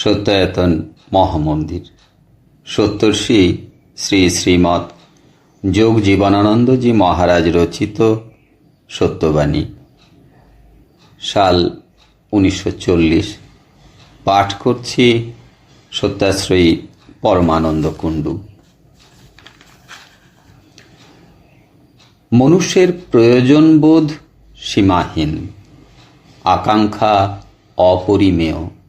সত্যায়তন মহামন্দির। সত্তর্ষি শ্রী শ্রীমৎ যোগ জীবনানন্দজি মহারাজ রচিত সত্যবাণী। সাল উনিশশো চল্লিশ। পাঠ করছি সত্যাশ্রয়ী পরমানন্দ কুণ্ডু। মনুষ্যের প্রয়োজনবোধ সীমাহীন। আকাঙ্ক্ষা অপরিমেয়।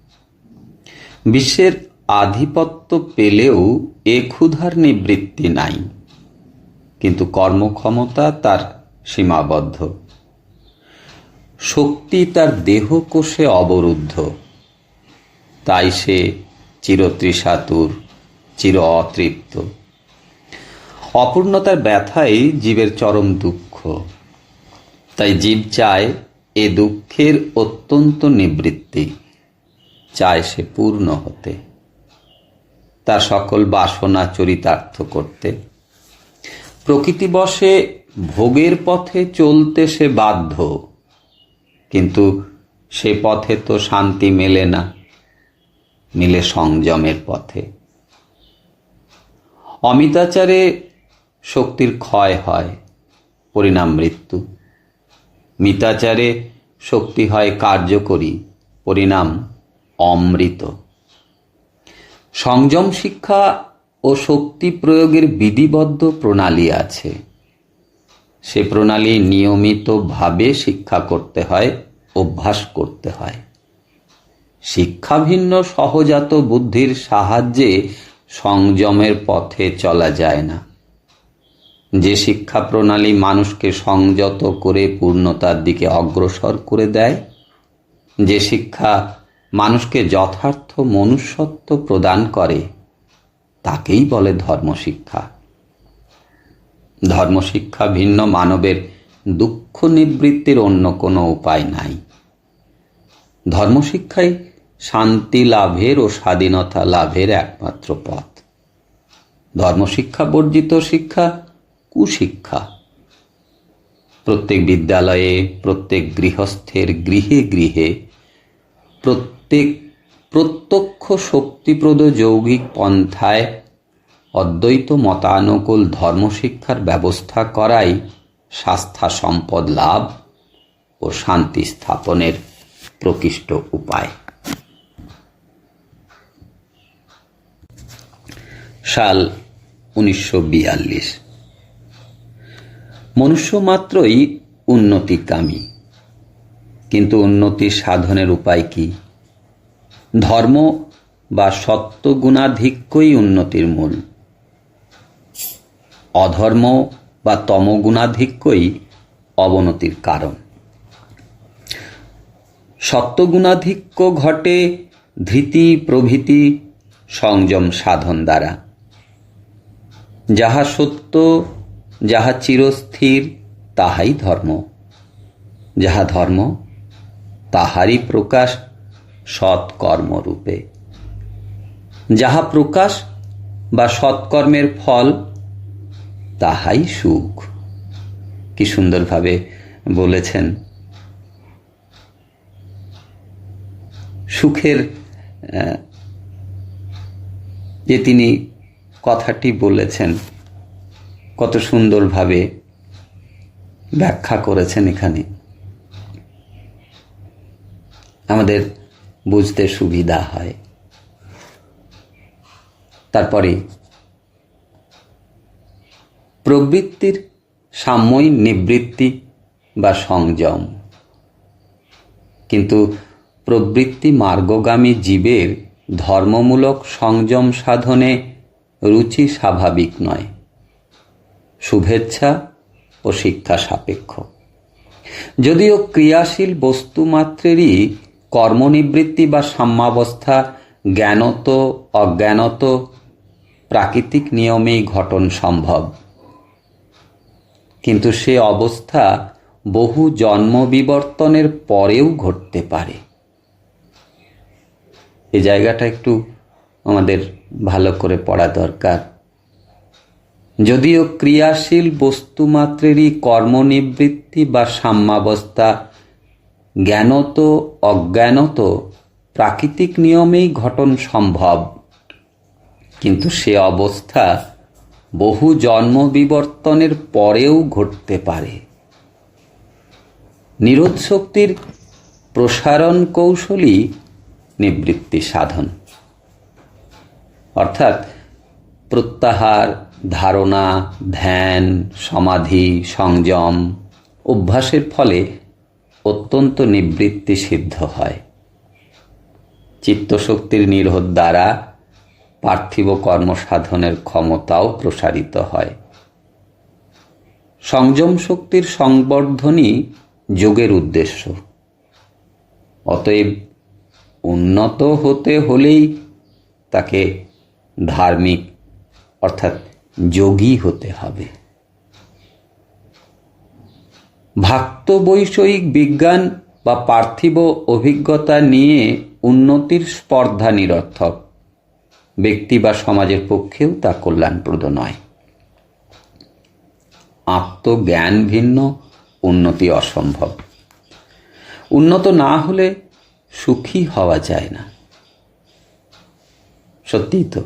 বিশ্বের আধিপত্য পেলেও এ ক্ষুধার নিবৃত্তি নাই। কিন্তু কর্মক্ষমতা তার সীমাবদ্ধ। শক্তি তার দেহকোষে অবরুদ্ধ। তাই সে চিরতৃষাতুর, চির অতৃপ্ত। অপূর্ণতার ব্যথাই জীবের চরম দুঃখ। তাই জীব চায় এ দুঃখের অত্যন্ত নিবৃত্তি। চায় সে পূর্ণ হতে। তার সকল বাসনা চরিতার্থ করতে। প্রকৃতিবশে ভোগের পথে চলতে সে বাধ্য। কিন্তু সে পথে তো শান্তি মেলে না, মিলে সংযমের পথে। অমিতাচারে শক্তির ক্ষয় হয়, পরিণাম মৃত্যু। মিতাচারে শক্তি হয় কার্যকরী, পরিণাম অমৃত। সংযম শিক্ষা ও শক্তি প্রয়োগের বিধিবদ্ধ প্রণালী আছে। সে প্রণালী নিয়মিতভাবে শিক্ষা করতে হয়, অভ্যাস করতে হয়। শিক্ষা ভিন্ন সহজাত বুদ্ধির সাহায্যে সংযমের পথে চলা যায় না। যে শিক্ষা প্রণালী মানুষকে সংযত করে পূর্ণতার দিকে অগ্রসর করে দেয়, যে শিক্ষা মানুষকে যথার্থ মনুষ্যত্ব প্রদান করে, তাকেই বলে ধর্মশিক্ষা। ধর্মশিক্ষা ভিন্ন মানবের দুঃখ নিবৃত্তির অন্য কোনো উপায় নাই। ধর্মশিক্ষাই শান্তি লাভের ও স্বাধীনতা লাভের একমাত্র পথ। ধর্মশিক্ষা বর্জিত শিক্ষা কুশিক্ষা। প্রত্যেক বিদ্যালয়ে, প্রত্যেক গৃহস্থের গৃহে গৃহে, প্রত্যেক প্রত্যক্ষ শক্তিপ্রদ যৌগিক পন্থায় অদ্বৈত মতানুকূল ধর্মশিক্ষার ব্যবস্থা করাই স্বাস্থ্য সম্পদ লাভ ও শান্তি স্থাপনের প্রকৃষ্ট উপায়। সাল উনিশশো বিয়াল্লিশ। মনুষ্য মাত্রই উন্নতিকামী। কিন্তু উন্নতি সাধনের উপায় কি? ধর্ম বা সত্যগুণাধিক্যই উন্নতির মূল। অধর্ম বা তমগুণাধিক্যই অবনতির কারণ। সত্যগুণাধিক্য ঘটে ধৃতি প্রভৃতি সংযম সাধন দ্বারা। যাহা সত্য, যাহা চিরস্থির, তাহাই ধর্ম। যাহা ধর্ম, তাহারই প্রকাশ সৎকর্মরূপে। যাহা প্রকাশ বা সৎকর্মের ফল, তাহাই সুখ। কি সুন্দরভাবে বলেছেন। সুখের যে তিনি কথাটি বলেছেন, কত সুন্দরভাবে ব্যাখ্যা করেছেন এখানে। আমাদের বুঝতে সুবিধা হয়। তারপরে, প্রবৃত্তির সাময়িক নিবৃত্তি বা সংযম। কিন্তু প্রবৃত্তি মার্গগামী জীবের ধর্মমূলক সংযম সাধনে রুচি স্বাভাবিক নয়। শুভেচ্ছা ও শিক্ষা সাপেক্ষ। যদিও ক্রিয়াশীল বস্তুমাত্রেরই কর্মনিবৃত্তি বা সাম্যাবস্থা জ্ঞানত, অজ্ঞানত প্রাকৃতিক নিয়মেই ঘটন সম্ভব। কিন্তু সে অবস্থা বহু জন্ম বিবর্তনের পরেও ঘটতে পারে। এ জায়গাটা একটু আমাদের ভালো করে পড়া দরকার। যদিও ক্রিয়াশীল বস্তুমাত্রেরই কর্মনিবৃত্তি বা সাম্যাবস্থা জ্ঞানত, অজ্ঞানত, প্রাকৃতিক নিয়মেই ঘটন সম্ভব। কিন্তু সে অবস্থা বহু জন্ম বিবর্তনের পরেও ঘটতে পারে। নিরোধ শক্তির প্রসারণ কৌশলই নিবৃত্তি সাধন। অর্থাৎ প্রত্যাহার, ধারণা, ধ্যান, সমাধি, সংযম, অভ্যাসের ফলে অত্যন্ত নিবৃত্তি সিদ্ধ হয়। চিত্তশক্তির নিরোধ দ্বারা পার্থিব কর্মসাধনের ক্ষমতাও প্রসারিত হয়। সংযম শক্তির সংবর্ধনই যোগের উদ্দেশ্য। অতএব উন্নত হতে হলেই তাকে ধার্মিক অর্থাৎ যোগী হতে হবে। ভাক্ত বৈষয়িক বিজ্ঞান বা পার্থিব অভিজ্ঞতা নিয়ে উন্নতির স্পর্ধা নিরর্থক। ব্যক্তি বা সমাজের পক্ষেও তা কল্যাণপ্রদ নয়। আত্মজ্ঞান ভিন্ন, উন্নতি অসম্ভব। উন্নত না হলে সুখী হওয়া যায় না। সত্যিই তো।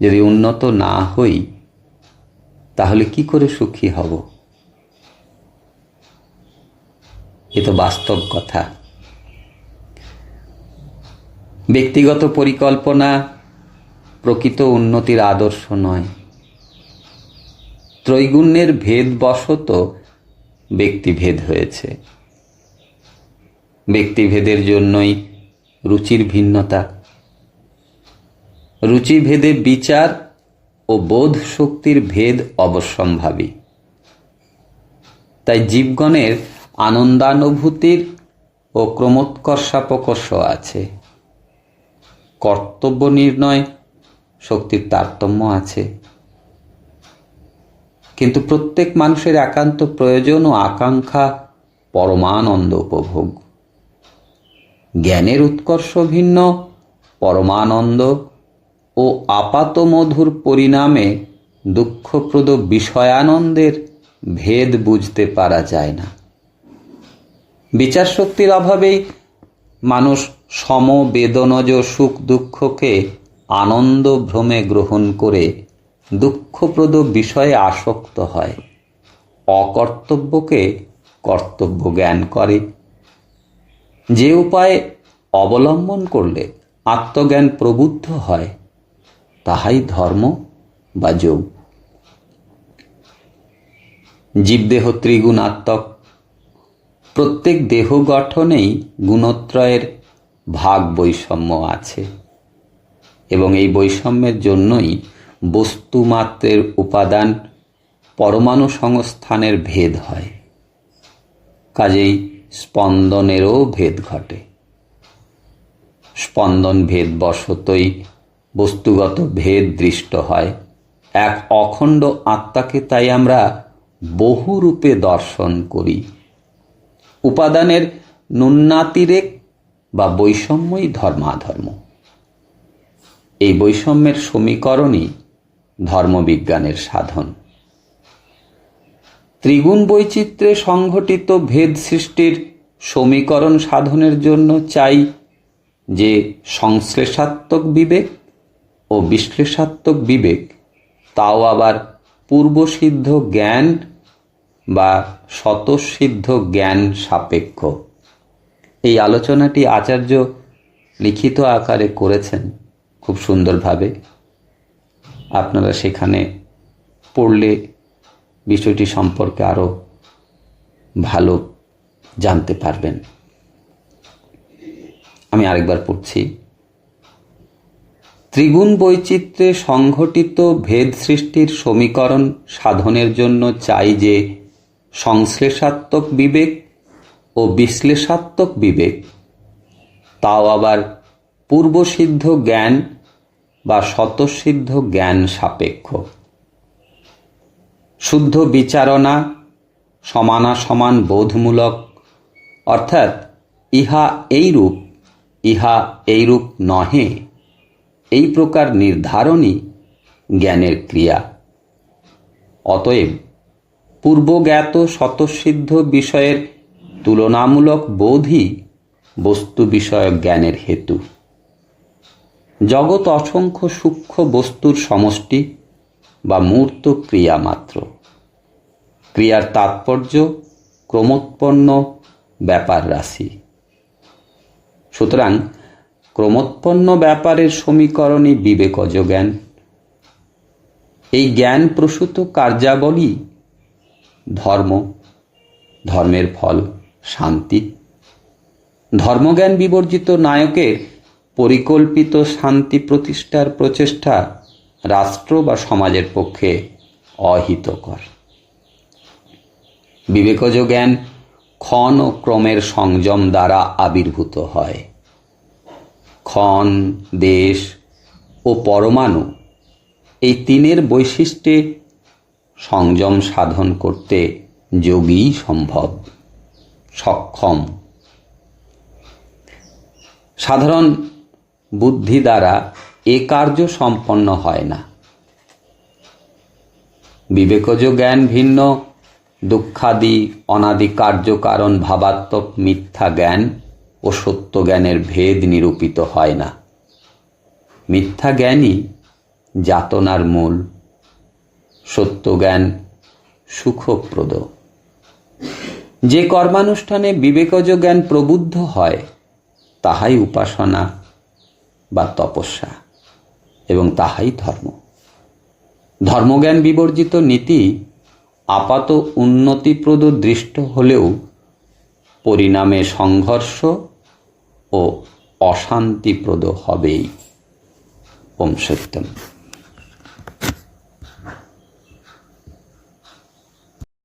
যদি উন্নত না হই, তাহলে কি করে সুখী হব? এ তো বাস্তব কথা। ব্যক্তিগত পরিকল্পনা প্রকৃত উন্নতির আদর্শ নয়। ত্রৈগুণ্যের ভেদবশত ব্যক্তিভেদ হয়েছে। ব্যক্তিভেদের জন্যই রুচির ভিন্নতা। রুচিভেদে বিচার ও বোধ শক্তির ভেদ অবশ্যম্ভাবী। তাই জীবগণের আনন্দানুভূতির ও ক্রমোৎকর্ষাপকর্ষ আছে। কর্তব্য নির্ণয় শক্তির তারতম্য আছে। কিন্তু প্রত্যেক মানুষের একান্ত প্রয়োজন ও আকাঙ্ক্ষা পরমানন্দ উপভোগ জ্ঞানের উৎকর্ষ ভিন্ন, পরমানন্দ ও আপাত মধুর পরিণামে দুঃখপ্রদ বিষয়ানন্দের ভেদ বুঝতে পারা যায় না। বিচার শক্তির অভাবেই মানুষ সমবেদনজ সুখ দুঃখকে আনন্দ ভ্রমে গ্রহণ করে দুঃখপ্রদ বিষয়ে আসক্ত হয়। অকর্তব্যকে কর্তব্য জ্ঞান করে। যে উপায় অবলম্বন করলে আত্মজ্ঞান প্রবুদ্ধ হয়, তাহাই ধর্ম বা যোগ। জীবদেহ ত্রিগুণাত্মক প্রত্যেক দেহ গঠনেই গুণত্রয়ের ভাগ বৈষম্য আছে। এবং এই বৈষম্যের জন্যই বস্তুমাত্রের উপাদান পরমাণু সংস্থানের ভেদ হয়। কাজেই স্পন্দনেরও ভেদ ঘটে। স্পন্দন ভেদ বশতই বস্তুগত ভেদ দৃষ্ট হয়। এক অখণ্ড আত্মাকে তাই আমরা বহু রূপে দর্শন করি। উপাদানের নুন্নাতিরেক বা বৈষম্যই ধর্মাধর্ম। এই বৈষম্যের সমীকরণই ধর্মবিজ্ঞানের সাধন। ত্রিগুণ বৈচিত্র্যে সংঘটিত ভেদ সৃষ্টির সমীকরণ সাধনের জন্য চাই যে সংশ্লেষাত্মক বিবেক ও বিশ্লেষাত্মক বিবেক, তাও আবার পূর্বসিদ্ধ জ্ঞান বা স্বতঃসিদ্ধ জ্ঞান সাপেক্ষ। এই আলোচনাটি আচার্য লিখিত আকারে করেছেন খুব সুন্দরভাবে। আপনারা সেখানে পড়লে বিষয়টি সম্পর্কে আরও ভালো জানতে পারবেন। আমি আরেকবার পড়ছি। ত্রিগুণ বৈচিত্র্যে সংঘটিত ভেদ সৃষ্টির সমীকরণ সাধনের জন্য চাই যে সংশ্লেষাত্মক বিবেক ও বিশ্লেষাত্মক বিবেক। তাও আবার পূর্বসিদ্ধ জ্ঞান বা স্বতঃসিদ্ধ জ্ঞান সাপেক্ষ। শুদ্ধ বিচারণা সমানা সমান বোধমূলক, অর্থাৎ ইহা এই রূপ ইহা এইরূপ নহে, এই প্রকার নির্ধারণই জ্ঞানের ক্রিয়া। অতএব পূর্বজ্ঞাত স্বতঃসিদ্ধ বিষয়ের তুলনামূলক বোধই বস্তু বিষয়ক জ্ঞানের হেতু। জগৎ অসংখ্য সূক্ষ্ম বস্তুর সমষ্টি বা মূর্ত ক্রিয়া মাত্র। ক্রিয়ার তাৎপর্য ক্রমোৎপন্ন ব্যাপার রাশি। সুতরাং ক্রমোৎপন্ন ব্যাপারের সমীকরণই বিবেকজ জ্ঞান। এই জ্ঞান প্রসূত কার্যাবলী ধর্ম, ধর্মের ফল, শান্তি। ধর্মজ্ঞান বিবর্জিত নায়কের পরিকল্পিত শান্তি প্রতিষ্ঠার প্রচেষ্টা রাষ্ট্র বা সমাজের পক্ষে অহিতকর। বিবেকজ জ্ঞান ক্ষণ ও ক্রমের সংযম দ্বারা আবির্ভূত হয়। ক্ষণ, দেশ ও পরমাণু এই তিনের বৈশিষ্ট্যে সংযম সাধন করতে যোগী সম্ভব। সক্ষম। সাধারণ বুদ্ধি দ্বারা এ কার্য সম্পন্ন হয় না। বিবেকজ জ্ঞান ভিন্ন, দুঃখাদি, অনাদি কার্যকারণ ভাবাত্মক মিথ্যা জ্ঞান ও সত্য জ্ঞানের ভেদ নিরূপিত হয় না। মিথ্যা জ্ঞানই যাতনার মূল। সত্য জ্ঞান সুখপ্রদ। যে কর্মানুষ্ঠানে বিবেকজ জ্ঞান প্রবুদ্ধ হয়, তাহাই উপাসনা বা তপস্যা এবং তাহাই ধর্ম। ধর্মজ্ঞান বিবর্জিত নীতি আপাত উন্নতিপ্রদ দৃষ্ট হলেও পরিণামে সংঘর্ষ ও অশান্তিপ্রদ হবেই। ওম সত্যম।